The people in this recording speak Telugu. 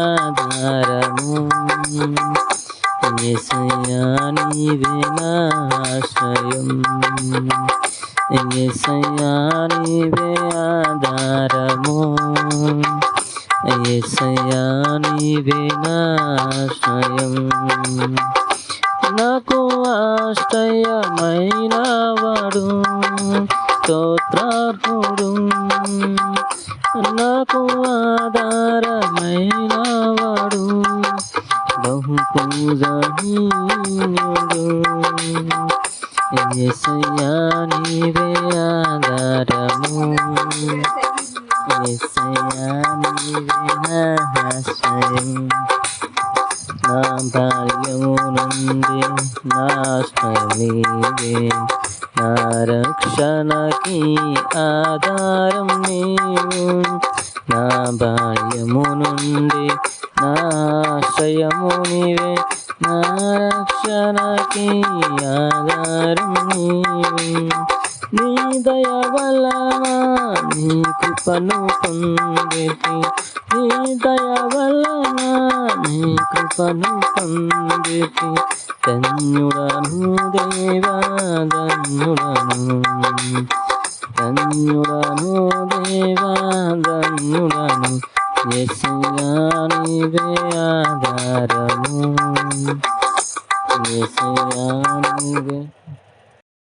ఆధారము యేసయ్యా నీవే నా ఆధారము యేసయ్యా నీవే నాకు ఆశ్రయమైన వాడు స్తోత్రార్హుడు. నాకు ఆధారమైన వాడు. బహు పూజనీయుడు యేసయ్యా నీవే ఆధారము. యేసయ్యా నీవే నా ఆశ్రయం. నా బాల్యము నుండి నా నీవే. నా రక్షణకి ఆధారం నీవు నా బాల్యము నుండి నా ఆశ్రయము నీవే. నా రక్షణకి ఆధారం నీవు. నీ దయ వలన నీ కృపను పొందేటి నీ దయ వలన నీ కృపను തന്നുടർന്നു ദേവാ തന്നുടർന്നു തന്നുടർന്നു ദേവാ തന്നുടർന്നു യേശുരാണിവേ ആധാരമു യേശുരാണിവേ